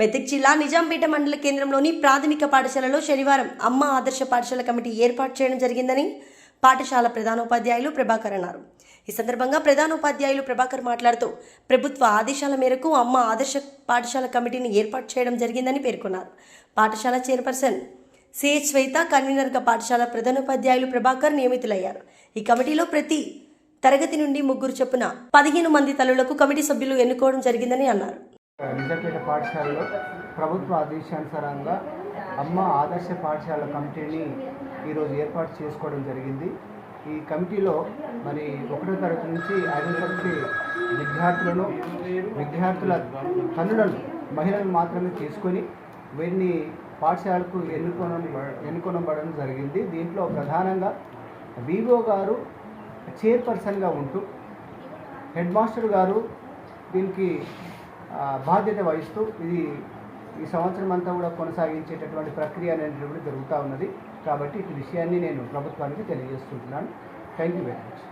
మెదక్ జిల్లా నిజాంపేట మండల కేంద్రంలోని ప్రాథమిక పాఠశాలలో శనివారం అమ్మ ఆదర్శ పాఠశాల కమిటీ ఏర్పాటు చేయడం జరిగిందని పాఠశాల ప్రధానోపాధ్యాయులు ప్రభాకర్ అన్నారు. ఈ సందర్భంగా ప్రధానోపాధ్యాయులు ప్రభాకర్ మాట్లాడుతూ ప్రభుత్వ ఆదేశాల మేరకు అమ్మ ఆదర్శ పాఠశాల కమిటీని ఏర్పాటు చేయడం జరిగిందని పేర్కొన్నారు. పాఠశాల చైర్పర్సన్ సిహెచ్ శ్వేత కన్వీనర్గా పాఠశాల ప్రధానోపాధ్యాయులు ప్రభాకర్ నియమితులయ్యారు. ఈ కమిటీలో ప్రతి తరగతి నుండి ముగ్గురు చొప్పున పదిహేను మంది తల్లులకు కమిటీ సభ్యులు ఎన్నుకోవడం జరిగిందని అన్నారు. నిజాంపేట పాఠశాలలో ప్రభుత్వ ఆదేశానుసారంగా అమ్మ ఆదర్శ పాఠశాల కమిటీని ఈరోజు ఏర్పాటు చేసుకోవడం జరిగింది. ఈ కమిటీలో మరి ఒకటో తరగతి నుంచి ఐదో తరగతి విద్యార్థులను విద్యార్థుల తల్లులను మహిళలను మాత్రమే తీసుకొని వీరిని పాఠశాలకు ఎన్నుకొన ఎన్నుకొనబడడం జరిగింది. దీంట్లో ప్రధానంగా వివో గారు చైర్పర్సన్గా ఉంటూ హెడ్ మాస్టర్ గారు దీనికి బాధ్యత వహిస్తూ ఇది ఈ సంవత్సరం అంతా కూడా కొనసాగించేటటువంటి ప్రక్రియ అనేటువంటిది జరుగుతూ ఉన్నది. కాబట్టి ఈ విషయాన్ని నేను ప్రభుత్వానికి తెలియజేస్తుంటున్నాను థ్యాంక్ యూ వెరీ మచ్